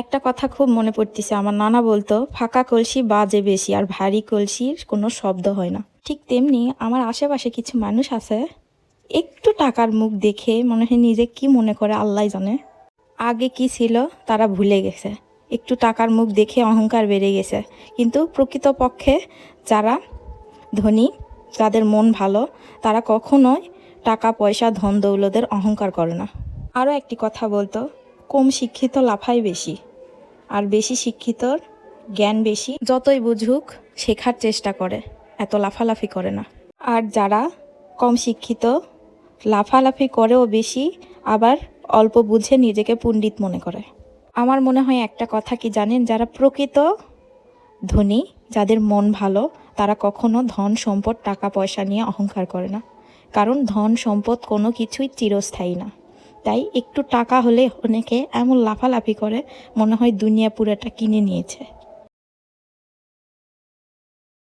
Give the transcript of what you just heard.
একটা কথা খুব মনে পড়তেছে, আমার নানা বলতো, ফাঁকা কলসি বাজে বেশি আর ভারী কলসির কোনো শব্দ হয় না। ঠিক তেমনি আমার আশেপাশে কিছু মানুষ আছে, একটু টাকার মুখ দেখে মনে হয় নিজে কি মনে করে আল্লাহ জানে। আগে কি ছিল তারা ভুলে গেছে, একটু টাকার মুখ দেখে অহংকার বেড়ে গেছে। কিন্তু প্রকৃতপক্ষে যারা ধনী, যাদের মন ভালো, তারা কখনোই টাকা, পয়সা, ধন, দৌলতের অহংকার করে না। আরও একটি কথা বলতো কম শিক্ষিত লাফাই বেশি, আর বেশি শিক্ষিতর জ্ঞান বেশি। যতই বুঝুক, শেখার চেষ্টা করে, এত লাফালাফি করে না। আর যারা কম শিক্ষিত, লাফালাফি করেও বেশি, আবার অল্প বুঝে নিজেকে পণ্ডিত মনে করে। আমার মনে হয় একটা কথা কি জানেন? যারা প্রকৃত ধনী, যাদের মন ভালো, তারা কখনো ধন, সম্পদ, টাকা, পয়সা নিয়ে অহংকার করে না। কারণ ধন, সম্পদ কোনো কিছুই চিরস্থায়ী না। তাই একটু টাকা হলে অনেকে এমন লাফালাফি করে মনে হয় দুনিয়া পুরাটা কিনে নিয়েছে।